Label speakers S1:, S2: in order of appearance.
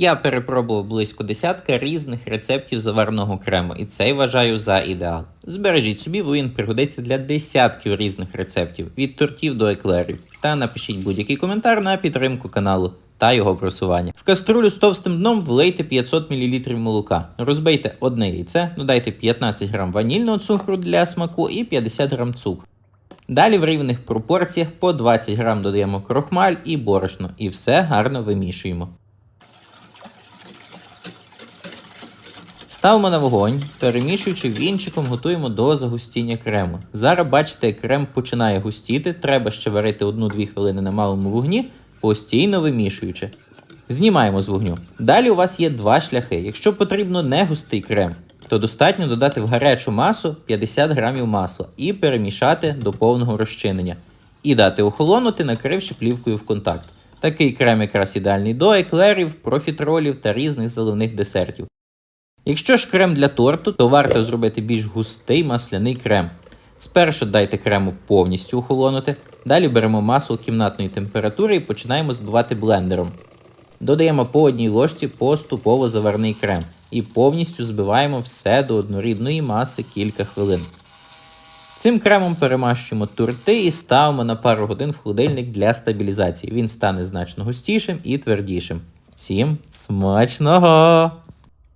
S1: Я перепробував близько десятка різних рецептів заварного крему, і цей вважаю за ідеал. Збережіть собі, бо він пригодиться для десятків різних рецептів, від тортів до еклерів. Та напишіть будь-який коментар на підтримку каналу та його просування. В каструлю з товстим дном влийте 500 мл молока. Розбийте одне яйце, додайте 15 г ванільного цукру для смаку і 50 г цукру. Далі в рівних пропорціях по 20 г додаємо крохмаль і борошно, і все гарно вимішуємо. Ставимо на вогонь, перемішуючи вінчиком, готуємо до загустіння крему. Зараз бачите, крем починає густіти, треба ще варити 1-2 хвилини на малому вогні, постійно вимішуючи. Знімаємо з вогню. Далі у вас є два шляхи. Якщо потрібно не густий крем, то достатньо додати в гарячу масу 50 грамів масла і перемішати до повного розчинення. І дати охолонути, накривши плівкою в контакт. Такий крем якраз ідеальний до еклерів, профітролів та різних заливних десертів. Якщо ж крем для торту, то варто зробити більш густий масляний крем. Спершу дайте крему повністю охолонути, далі беремо масло кімнатної температури і починаємо збивати блендером. Додаємо по одній ложці поступово заварний крем і повністю збиваємо все до однорідної маси кілька хвилин. Цим кремом перемащуємо торти і ставимо на пару годин в холодильник для стабілізації. Він стане значно густішим і твердішим. Всім смачного!